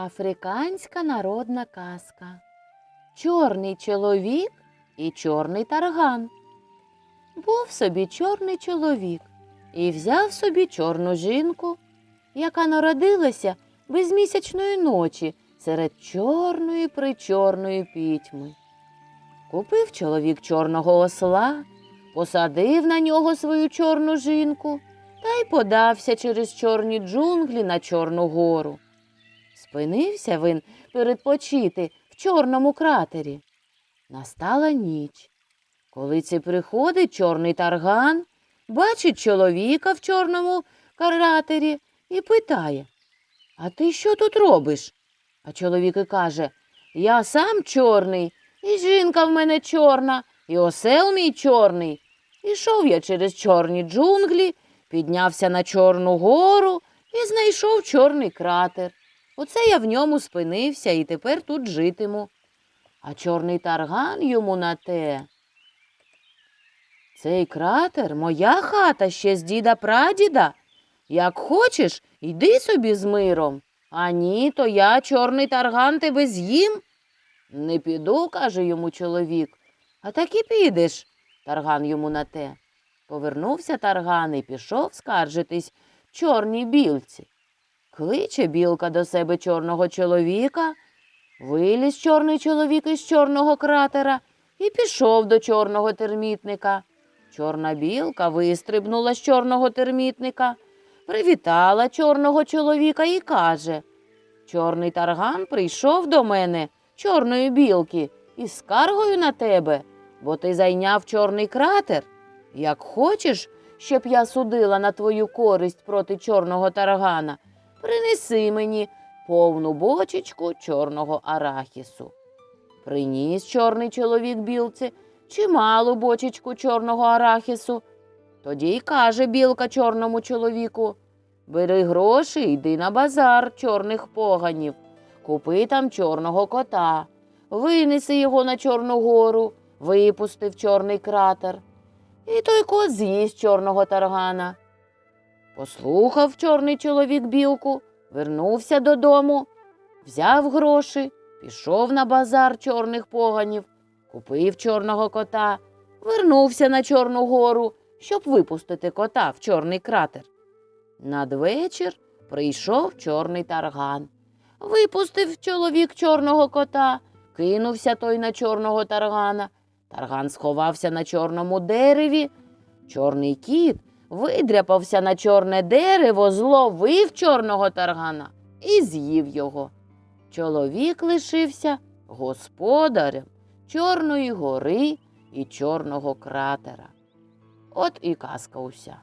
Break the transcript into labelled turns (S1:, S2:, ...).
S1: Африканська народна казка. Чорний чоловік і чорний тарган. Був собі чорний чоловік і взяв собі чорну жінку, яка народилася безмісячної ночі серед чорної причорної пітьми. Купив чоловік чорного осла, посадив на нього свою чорну жінку та й подався через чорні джунглі на Чорну гору. Спинився він передпочити в чорному кратері. Настала ніч. Коли це приходить чорний тарган, бачить чоловіка в чорному кратері і питає А ти що тут робиш? А чоловік і каже Я сам чорний, і жінка в мене чорна, і осел мій чорний. Ішов я через чорні джунглі, піднявся на Чорну гору і знайшов чорний кратер. Оце я в ньому спинився і тепер тут житиму. А чорний тарган йому на те. Цей кратер моя хата ще з діда прадіда. Як хочеш, йди собі з миром. А ні, то я, чорний тарган, тебе з'їм. Не піду, каже йому чоловік. А так і підеш, тарган йому на те. Повернувся тарган і пішов скаржитись чорній білці. Кличе білка до себе чорного чоловіка. Виліз чорний чоловік із чорного кратера і пішов до чорного термітника. Чорна білка вистрибнула з чорного термітника, привітала чорного чоловіка і каже Чорний тарган прийшов до мене, чорної білки, із скаргою на тебе, бо ти зайняв чорний кратер. Як хочеш, щоб я судила на твою користь проти чорного таргана, принеси мені повну бочечку чорного арахісу. Приніс чорний чоловік білці чималу бочечку чорного арахісу. Тоді й каже білка чорному чоловіку Бери гроші, йди на базар чорних поганів, купи там чорного кота, винеси його на Чорну гору, випусти в чорний кратер. І той кот з'їсть чорного таргана. Послухав чорний чоловік білку, вернувся додому, взяв гроші, пішов на базар чорних поганів, купив чорного кота, вернувся на Чорну гору, щоб випустити кота в чорний кратер. Надвечір прийшов чорний тарган. Випустив чоловік чорного кота, кинувся той на чорного таргана. Тарган сховався на чорному дереві. Чорний кіт видряпався на чорне дерево, зловив чорного таргана і з'їв його. Чоловік лишився господарем Чорної гори і чорного кратера. От і казка уся.